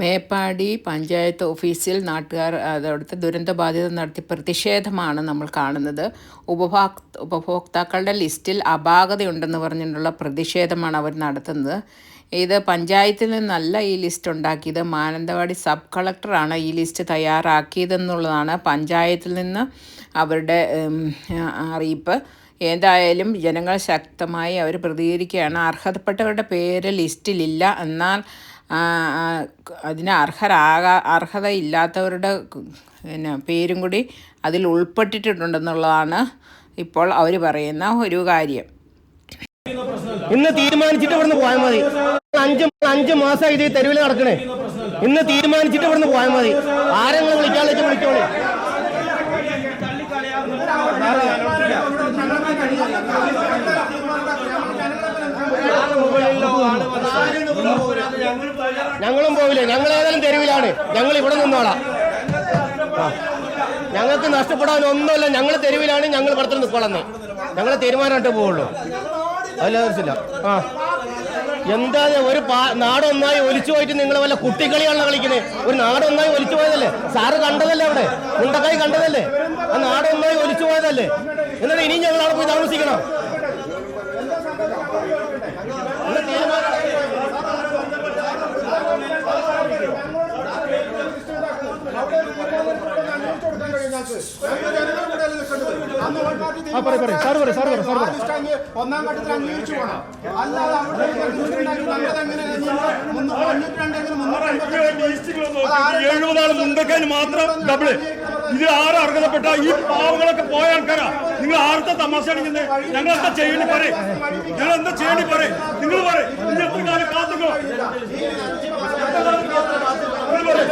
മേപ്പാടി പഞ്ചായത്ത് ഓഫീസിൽ നാട്ടുകാർ അതവിടുത്തെ ദുരന്തബാധിത നടത്തി പ്രതിഷേധമാണ് നമ്മൾ കാണുന്നത്. ഉപഭോക് ഉപഭോക്താക്കളുടെ ലിസ്റ്റിൽ അപാകതയുണ്ടെന്ന് പറഞ്ഞിട്ടുള്ള പ്രതിഷേധമാണ് അവർ നടത്തുന്നത്. ഇത് പഞ്ചായത്തിൽ നിന്നല്ല ഈ ലിസ്റ്റ് ഉണ്ടാക്കിയത്. മാനന്തവാടി സബ് കളക്ടറാണ് ഈ ലിസ്റ്റ് തയ്യാറാക്കിയതെന്നുള്ളതാണ് പഞ്ചായത്തിൽ നിന്ന് അവരുടെ അറിയിപ്പ്. ഏതായാലും ജനങ്ങൾ ശക്തമായി അവർ പ്രതികരിക്കുകയാണ്. അർഹതപ്പെട്ടവരുടെ പേര് ലിസ്റ്റിലില്ല. എന്നാൽ അതിന് അർഹരാകാ അർഹതയില്ലാത്തവരുടെ പിന്നെ പേരും കൂടി അതിൽ ഉൾപ്പെട്ടിട്ടുണ്ടെന്നുള്ളതാണ് ഇപ്പോൾ അവർ പറയുന്ന ഒരു കാര്യം. ഇന്ന് തീരുമാനിച്ചിട്ട് ഇവിടുന്ന് പോയാൽ മതി. അഞ്ച് അഞ്ച് മാസമായി ഇത് തെരുവിൽ നടക്കണേ. ഇന്ന് തീരുമാനിച്ചിട്ട് ഇവിടുന്ന് പോയാൽ മതി. ആരെങ്കിലും വിളിക്കാതെ വിളിച്ചോളി. ഞങ്ങളും പോവില്ല. ഞങ്ങൾ ഏതായാലും തെരുവിലാണ്. ഞങ്ങൾ ഇവിടെ നിന്നോളാം. ഞങ്ങൾക്ക് നഷ്ടപ്പെടാൻ ഒന്നുമില്ല. ഞങ്ങൾ തെരുവിലാണ്. ഞങ്ങൾ ഇവിടെ നിൽക്കോളന്ന് ഞങ്ങൾ തീരുമാനമായിട്ട് പോവുള്ളൂ. ആവശ്യമില്ല. ആ. എന്താ ഒരു നാടൊന്നായി ഒലിച്ചു പോയിട്ട് നിങ്ങൾ വല്ല കുട്ടിക്കളിയാണല്ലോ കളിക്കുന്നത്. ഒരു നാടൊന്നായി ഒലിച്ചു പോയതല്ലേ? സാറ് കണ്ടതല്ലേ അവിടെ? മുണ്ടക്കായി കണ്ടതല്ലേ? ആ നാടൊന്നായി ഒലിച്ചു പോയതല്ലേ? എന്നിട്ട് ഇനിയും ഞങ്ങൾ അവിടെ പോയി താമസിക്കണം നിങ്ങൾ തീരുമാനം ആ, പറയ്, പറയ്. സാറ് പറയ്, സാറ് പറയ്, സാറ് പറയ്. ഒന്നാം ഘട്ടത്തിൽ അംഗീകരിച്ചു പോകണം അല്ലാതെ അവിടെ എഴുപതാൾ മുണ്ടക്കയിൽ മാത്രം ഡബിൾ ഇത് ആരും അർഹതപ്പെട്ട ഈ പാവങ്ങളൊക്കെ പോയ ആൾക്കാരാ? നിങ്ങൾ ആർത്തെ തമാശ അടിക്കുന്നത് ഞങ്ങൾ എന്താ ചെയ്യേണ്ടി പറയും. ഞങ്ങൾ എന്താ ചെയ്യേണ്ടി പറയും. നിങ്ങൾ പറയും. എത്ര കാലം കാത്തുക്കോ നിങ്ങൾ പറയ്.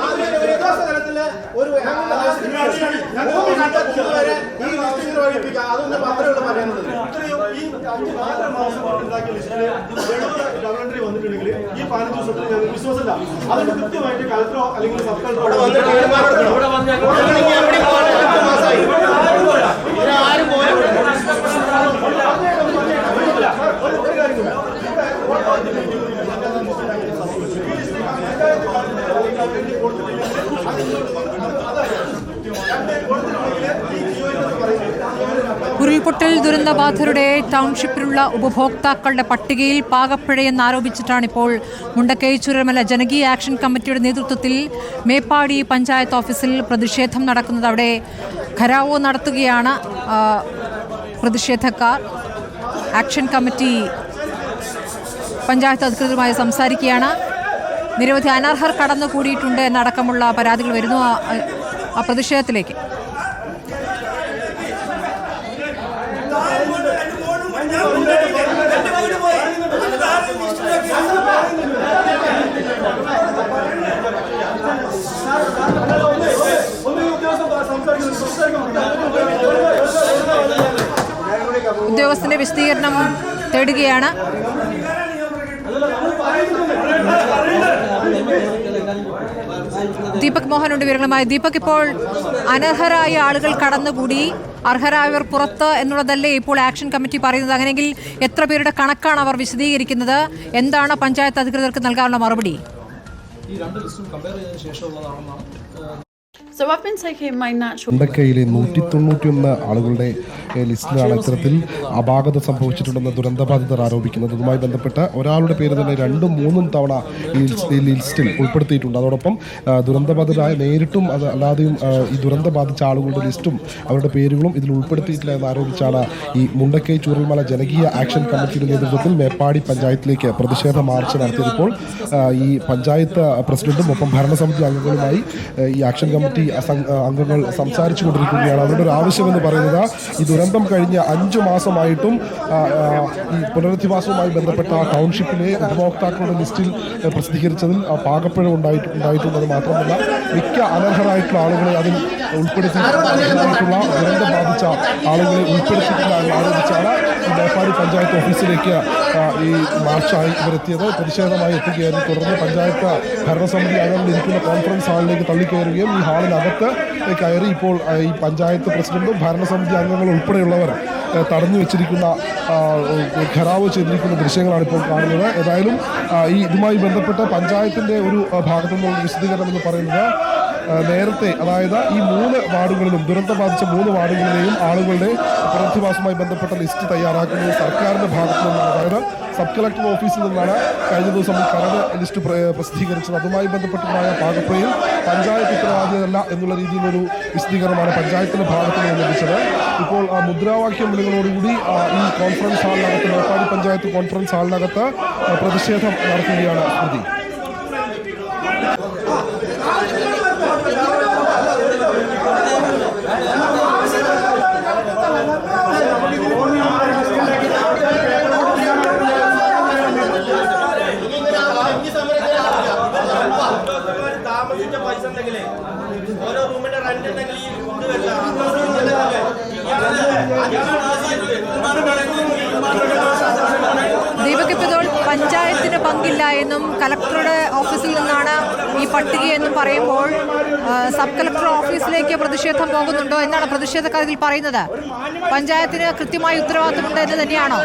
തലത്തിൽ ഒരു മൂന്ന് ഘട്ടത്തിൽ വരെ ഈ ലിസ്റ്റ് ഇങ്ങനെ ഒഴിപ്പിക്കാം അതൊന്നും മാത്രമേ പറയുന്നത് ഇത്രയും ഈ അഞ്ച് നാല് മാസം കൊണ്ട് ഉണ്ടാക്കിയ ലിസ്റ്റിൽ എഴുപത് എൻട്രി വന്നിട്ടുണ്ടെങ്കിൽ ഈ പതിനഞ്ച് ദിവസത്തിൽ ഞങ്ങൾക്ക് വിശ്വാസമില്ല അതുകൊണ്ട് കൃത്യമായിട്ട് കളക്ടറോ അല്ലെങ്കിൽ സബ് കളക്ടറോ വന്ന് തീരുമാനം ഒരു ഞങ്ങളിനി ഉരുൾപൊട്ടൽ ദുരന്തബാധിതരുടെ ടൗൺഷിപ്പിലുള്ള ഉപഭോക്താക്കളുടെ പട്ടികയിൽ പാകപ്പിഴയെന്ന് ആരോപിച്ചിട്ടാണ് ഇപ്പോൾ മുണ്ടക്കൈ ചുരമല ജനകീയ ആക്ഷൻ കമ്മിറ്റിയുടെ നേതൃത്വത്തിൽ മേപ്പാടി പഞ്ചായത്ത് ഓഫീസിൽ പ്രതിഷേധം നടക്കുന്നത് അവിടെ ഖരാവോ നടത്തുകയാണ് പ്രതിഷേധക്കാർ. ആക്ഷൻ കമ്മിറ്റി പഞ്ചായത്ത് അധികൃതരുമായി സംസാരിക്കുകയാണ്. നിരവധി അനർഹർ കടന്നുകൂടിയിട്ടുണ്ട് എന്നടക്കമുള്ള പരാതികൾ വരുന്നു ആ പ്രതിഷേധത്തിലേക്ക് ഉദ്യോഗസ്ഥന്റെ വിശദീകരണം തേടുകയാണ്. ദീപക് മോഹനുണ്ട് വിവരങ്ങളുമായി. ദീപക് ഇപ്പോൾ അനർഹരായ ആളുകൾ കടന്നുകൂടി. അർഹരായവർ പുറത്ത് എന്നുള്ളതല്ലേ ഇപ്പോൾ ആക്ഷൻ കമ്മിറ്റി പറയുന്നത്. അങ്ങനെയെങ്കിൽ എത്ര പേരുടെ കണക്കാണ് അവർ വിശദീകരിക്കുന്നത്? എന്താണ് പഞ്ചായത്ത് അധികൃതർക്ക് നൽകാനുള്ള മറുപടി? ഈ രണ്ട് ലിസ്റ്റും കമ്പയർ മുണ്ടക്കയിലെ നൂറ്റി തൊണ്ണൂറ്റിയൊന്ന് ആളുകളുടെ ലിസ്റ്റിലാണ് ഇത്തരത്തിൽ അപാകത സംഭവിച്ചിട്ടുണ്ടെന്ന് ദുരന്തബാധിതർ ആരോപിക്കുന്നത് അതുമായി ബന്ധപ്പെട്ട ഒരാളുടെ പേര് തന്നെ രണ്ടും മൂന്നും തവണ ഈ ലിസ്റ്റിൽ ഉൾപ്പെടുത്തിയിട്ടുണ്ട്. അതോടൊപ്പം ദുരന്തബാധിതരായ നേരിട്ടും അത് അല്ലാതെയും ഈ ദുരന്ത ബാധിച്ച ആളുകളുടെ ലിസ്റ്റും അവരുടെ പേരുകളും ഇതിൽ ഉൾപ്പെടുത്തിയിട്ടില്ല എന്ന് ആരോപിച്ചാണ് ഈ മുണ്ടക്കൈ ചൂരൽമല ജനകീയ ആക്ഷൻ കമ്മിറ്റിയുടെ നേതൃത്വത്തിൽ മേപ്പാടി പഞ്ചായത്തിലേക്ക് പ്രതിഷേധ മാർച്ച് നടത്തിയപ്പോൾ ഈ പഞ്ചായത്ത് പ്രസിഡന്റും ഒപ്പം ഭരണസമിതി അംഗങ്ങളുമായി ഈ ആക്ഷൻ കമ്മിറ്റി അംഗങ്ങൾ സംസാരിച്ചു കൊണ്ടിരിക്കുകയാണ് അവരുടെ ഒരു ആവശ്യമെന്ന് പറയുന്നത് ഈ ദുരന്തം കഴിഞ്ഞ അഞ്ച് മാസമായിട്ടും ഈ പുനരധിവാസവുമായി ബന്ധപ്പെട്ട ടൗൺഷിപ്പിലെ ഉപഭോക്താക്കളുടെ ലിസ്റ്റിൽ പ്രസിദ്ധീകരിച്ചതിൽ പാകപ്പിഴ ഉണ്ടായിട്ട് ഉണ്ടായിട്ടുള്ളത് മാത്രമല്ല മിക്ക അനർഹരായിട്ടുള്ള ആളുകളെ അതിൽ ഉൾപ്പെടുത്തിയിട്ടുള്ള ദുരന്തം ബാധിച്ച ആളുകളെ ഉൾപ്പെടുത്തിയിട്ടില്ല എന്ന് ഈ മേപ്പാടി പഞ്ചായത്ത് ഓഫീസിലേക്ക് ഈ മാർച്ചായി ഇവരെത്തിയത്. പ്രതിഷേധമായി എത്തുകയായിരുന്നു. തുടർന്ന് പഞ്ചായത്ത് ഭരണസമിതി അംഗങ്ങൾ ഇരിക്കുന്ന കോൺഫറൻസ് ഹാളിലേക്ക് തള്ളിക്കയറുകയും ഈ ഹാളിനകത്ത് കയറി ഇപ്പോൾ ഈ പഞ്ചായത്ത് പ്രസിഡന്റും ഭരണസമിതി അംഗങ്ങളും ഉൾപ്പെടെയുള്ളവർ തടഞ്ഞു വെച്ചിരിക്കുന്ന ഖരാവ് ചെയ്തിരിക്കുന്ന ദൃശ്യങ്ങളാണ് ഇപ്പോൾ കാണുന്നത്. ഏതായാലും ഈ ഇതുമായി ബന്ധപ്പെട്ട് പഞ്ചായത്തിന്റെ ഒരു ഭാഗത്തു നിന്നുള്ള വിശദീകരണം എന്ന് പറയുന്നത് നേരത്തെ അതായത് ഈ മൂന്ന് വാർഡുകളിലും ദുരന്തം ബാധിച്ച മൂന്ന് വാർഡുകളിലെയും ആളുകളുടെ പുനരധിവാസവുമായി ബന്ധപ്പെട്ട ലിസ്റ്റ് തയ്യാറാക്കുന്നത് സർക്കാരിന്റെ ഭാഗത്തു നിന്നാണ് അതായത് സബ് കളക്ടർ ഓഫീസിൽ നിന്നാണ് കഴിഞ്ഞ ദിവസം കരട് ലിസ്റ്റ് പ്ര- പ്രസിദ്ധീകരിച്ചത്. അതുമായി ബന്ധപ്പെട്ടുണ്ടായ പാകപ്പയിൽ പഞ്ചായത്ത് ഉത്തരവാദിയതല്ല എന്നുള്ള രീതിയിലൊരു വിശദീകരണമാണ് പഞ്ചായത്തിന്റെ ഭാഗത്ത് നിന്ന് ലഭിച്ചത്. ഇപ്പോൾ മുദ്രാവാക്യം വിളികളോടുകൂടി ഈ കോൺഫറൻസ് ഹാളിനകത്ത് മേപ്പാടി പഞ്ചായത്ത് കോൺഫറൻസ് ഹാളിനകത്ത് പ്രതിഷേധം നടത്തുകയാണ് സ്മൃതി. ദീപക് ഇപ്പോൾ പഞ്ചായത്തിന് പങ്കില്ല എന്നും കലക്ടറുടെ ഓഫീസിൽ നിന്നാണ് ഈ പട്ടികയെന്നും പറയുമ്പോൾ സബ് കളക്ടർ ഓഫീസിലേക്ക് പ്രതിഷേധം പോകുന്നുണ്ടോ എന്നാണ് പ്രതിഷേധക്കാർ ഇതിൽ പറയുന്നത്. പഞ്ചായത്തിന് കൃത്യമായ ഉത്തരവാദിത്തമുണ്ട് എന്ന് തന്നെയാണോ?